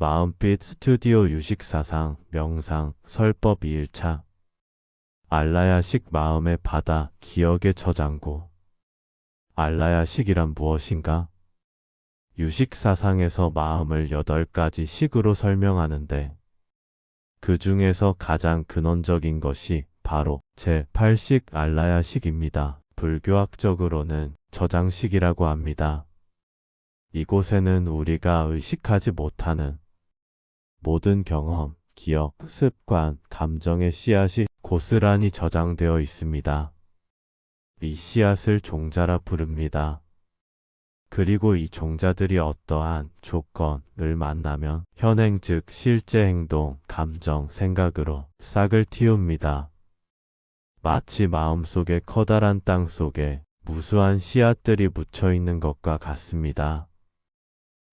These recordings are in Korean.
마음빛 스튜디오 유식 사상 명상 설법 2일차 알라야식 마음의 바다 기억의 저장고 알라야식이란 무엇인가? 유식 사상에서 마음을 8가지 식으로 설명하는데 그 중에서 가장 근원적인 것이 바로 제8식 알라야식입니다. 불교학적으로는 저장식이라고 합니다. 이곳에는 우리가 의식하지 못하는 모든 경험, 기억, 습관, 감정의 씨앗이 고스란히 저장되어 있습니다. 이 씨앗을 종자라 부릅니다. 그리고 이 종자들이 어떠한 조건을 만나면 현행 즉 실제 행동, 감정, 생각으로 싹을 틔웁니다. 마치 마음속에 커다란 땅 속에 무수한 씨앗들이 묻혀 있는 것과 같습니다.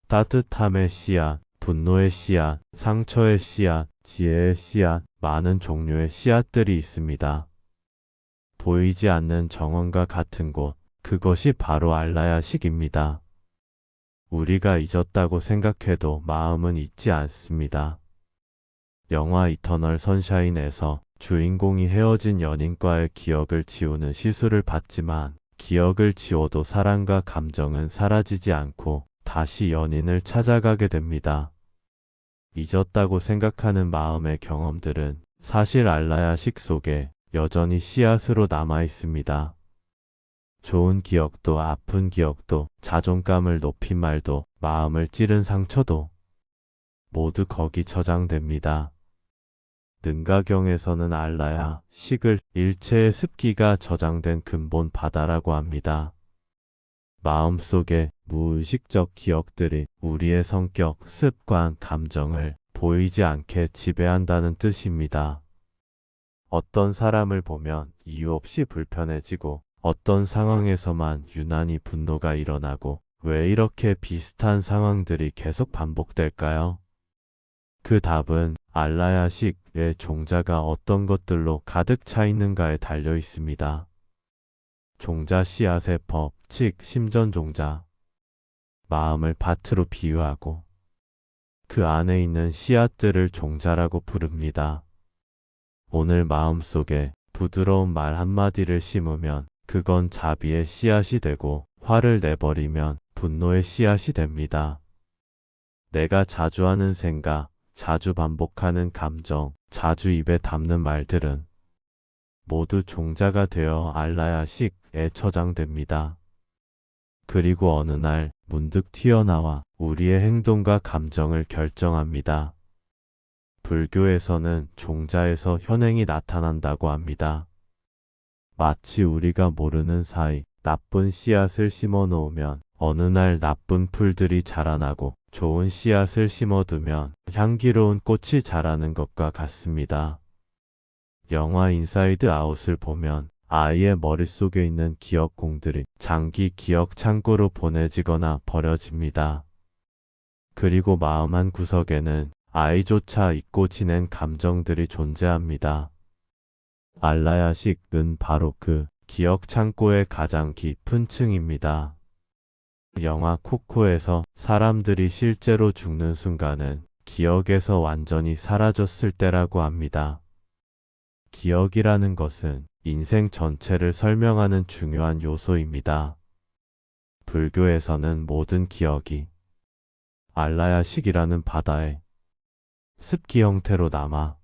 따뜻함의 씨앗, 분노의 씨앗, 상처의 씨앗, 지혜의 씨앗, 많은 종류의 씨앗들이 있습니다. 보이지 않는 정원과 같은 곳, 그것이 바로 알라야식입니다. 우리가 잊었다고 생각해도 마음은 잊지 않습니다. 영화 이터널 선샤인에서 주인공이 헤어진 연인과의 기억을 지우는 시술을 받지만 기억을 지워도 사랑과 감정은 사라지지 않고 다시 연인을 찾아가게 됩니다. 잊었다고 생각하는 마음의 경험들은 사실 알라야식 속에 여전히 씨앗으로 남아 있습니다. 좋은 기억도 아픈 기억도 자존감을 높인 말도 마음을 찌른 상처도 모두 거기 저장됩니다. 능가경에서는 알라야 식을 일체의 습기가 저장된 근본 바다라고 합니다. 마음속에 무의식적 기억들이 우리의 성격, 습관, 감정을 보이지 않게 지배한다는 뜻입니다. 어떤 사람을 보면 이유 없이 불편해지고 어떤 상황에서만 유난히 분노가 일어나고 왜 이렇게 비슷한 상황들이 계속 반복될까요? 그 답은 알라야식의 종자가 어떤 것들로 가득 차 있는가에 달려 있습니다. 종자 씨앗의 법, 즉 심전 종자. 마음을 밭으로 비유하고 그 안에 있는 씨앗들을 종자라고 부릅니다. 오늘 마음속에 부드러운 말 한마디를 심으면 그건 자비의 씨앗이 되고 화를 내버리면 분노의 씨앗이 됩니다. 내가 자주 하는 생각, 자주 반복하는 감정, 자주 입에 담는 말들은 모두 종자가 되어 알라야식에 저장됩니다. 그리고 어느 날 문득 튀어나와 우리의 행동과 감정을 결정합니다. 불교에서는 종자에서 현행이 나타난다고 합니다. 마치 우리가 모르는 사이 나쁜 씨앗을 심어 놓으면 어느 날 나쁜 풀들이 자라나고 좋은 씨앗을 심어두면 향기로운 꽃이 자라는 것과 같습니다. 영화 인사이드 아웃을 보면 아이의 머릿속에 있는 기억공들이 장기 기억 창고로 보내지거나 버려집니다. 그리고 마음 한 구석에는 아이조차 잊고 지낸 감정들이 존재합니다. 알라야식은 바로 그 기억 창고의 가장 깊은 층입니다. 영화 코코에서 사람들이 실제로 죽는 순간은 기억에서 완전히 사라졌을 때라고 합니다. 기억이라는 것은 인생 전체를 설명하는 중요한 요소입니다. 불교에서는 모든 기억이 알라야식이라는 바다에 습기 형태로 남아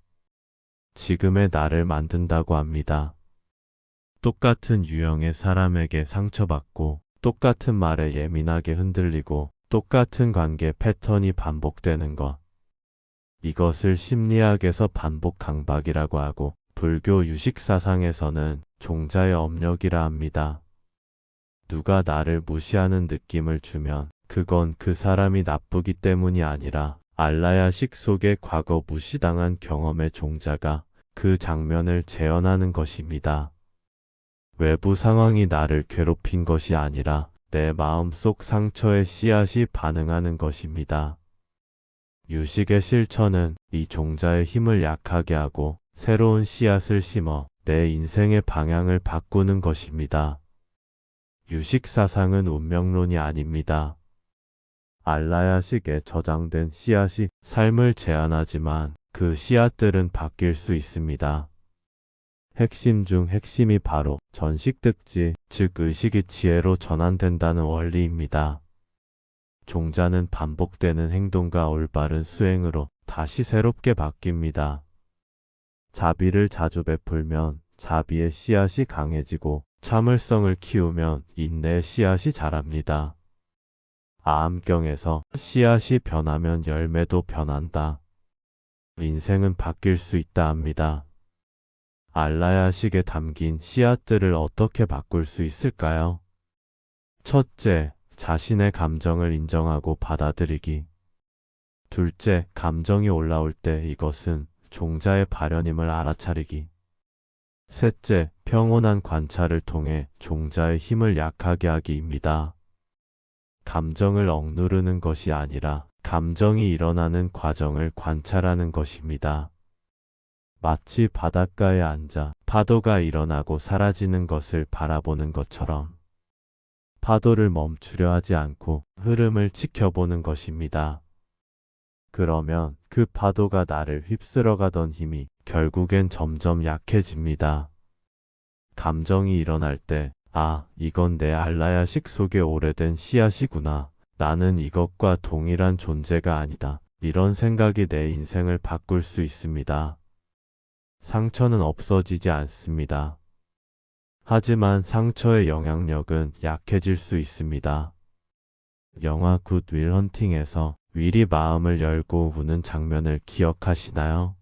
지금의 나를 만든다고 합니다. 똑같은 유형의 사람에게 상처받고 똑같은 말에 예민하게 흔들리고 똑같은 관계 패턴이 반복되는 것. 이것을 심리학에서 반복 강박이라고 하고 불교 유식 사상에서는 종자의 업력이라 합니다. 누가 나를 무시하는 느낌을 주면 그건 그 사람이 나쁘기 때문이 아니라 알라야식 속의 과거 무시당한 경험의 종자가 그 장면을 재현하는 것입니다. 외부 상황이 나를 괴롭힌 것이 아니라 내 마음속 상처의 씨앗이 반응하는 것입니다. 유식의 실천은 이 종자의 힘을 약하게 하고 새로운 씨앗을 심어 내 인생의 방향을 바꾸는 것입니다. 유식 사상은 운명론이 아닙니다. 알라야식에 저장된 씨앗이 삶을 제한하지만 그 씨앗들은 바뀔 수 있습니다. 핵심 중 핵심이 바로 전식득지, 즉 의식이 지혜로 전환된다는 원리입니다. 종자는 반복되는 행동과 올바른 수행으로 다시 새롭게 바뀝니다. 자비를 자주 베풀면 자비의 씨앗이 강해지고 참을성을 키우면 인내의 씨앗이 자랍니다. 아암경에서 씨앗이 변하면 열매도 변한다. 인생은 바뀔 수 있다 합니다. 알라야식에 담긴 씨앗들을 어떻게 바꿀 수 있을까요? 첫째, 자신의 감정을 인정하고 받아들이기. 둘째, 감정이 올라올 때 이것은 종자의 발현임을 알아차리기. 셋째, 평온한 관찰을 통해 종자의 힘을 약하게 하기입니다. 감정을 억누르는 것이 아니라 감정이 일어나는 과정을 관찰하는 것입니다. 마치 바닷가에 앉아 파도가 일어나고 사라지는 것을 바라보는 것처럼 파도를 멈추려 하지 않고 흐름을 지켜보는 것입니다. 그러면 그 파도가 나를 휩쓸어 가던 힘이 결국엔 점점 약해집니다. 감정이 일어날 때, 아, 이건 내 알라야식 속에 오래된 씨앗이구나. 나는 이것과 동일한 존재가 아니다. 이런 생각이 내 인생을 바꿀 수 있습니다. 상처는 없어지지 않습니다. 하지만 상처의 영향력은 약해질 수 있습니다. 영화 굿 윌 헌팅에서 윌이 마음을 열고 우는 장면을 기억하시나요?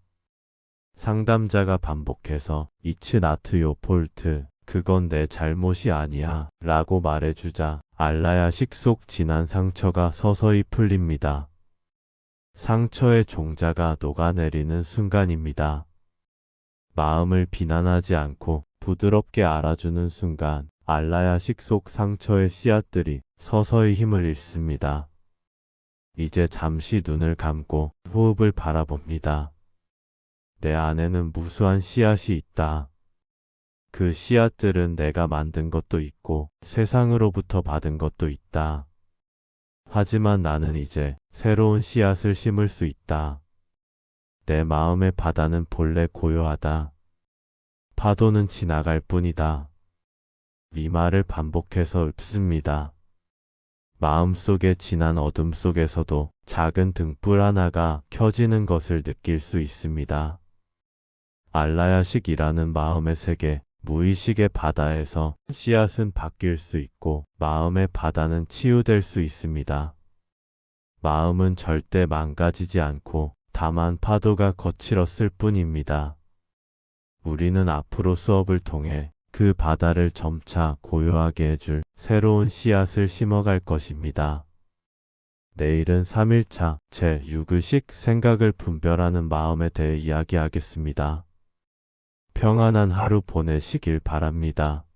상담자가 반복해서 이츠 나트 요 폴트, 그건 내 잘못이 아니야 라고 말해주자 알라야 식 속 진한 상처가 서서히 풀립니다. 상처의 종자가 녹아내리는 순간입니다. 마음을 비난하지 않고 부드럽게 알아주는 순간 알라야 식 속 상처의 씨앗들이 서서히 힘을 잃습니다. 이제 잠시 눈을 감고 호흡을 바라봅니다. 내 안에는 무수한 씨앗이 있다. 그 씨앗들은 내가 만든 것도 있고 세상으로부터 받은 것도 있다. 하지만 나는 이제 새로운 씨앗을 심을 수 있다. 내 마음의 바다는 본래 고요하다. 파도는 지나갈 뿐이다. 이 말을 반복해서 읊습니다. 마음속의 진한 어둠 속에서도 작은 등불 하나가 켜지는 것을 느낄 수 있습니다. 알라야식이라는 마음의 세계, 무의식의 바다에서 씨앗은 바뀔 수 있고 마음의 바다는 치유될 수 있습니다. 마음은 절대 망가지지 않고 다만 파도가 거칠었을 뿐입니다. 우리는 앞으로 수업을 통해 그 바다를 점차 고요하게 해줄 새로운 씨앗을 심어갈 것입니다. 내일은 3일차 제6의식 생각을 분별하는 마음에 대해 이야기하겠습니다. 평안한 하루 보내시길 바랍니다.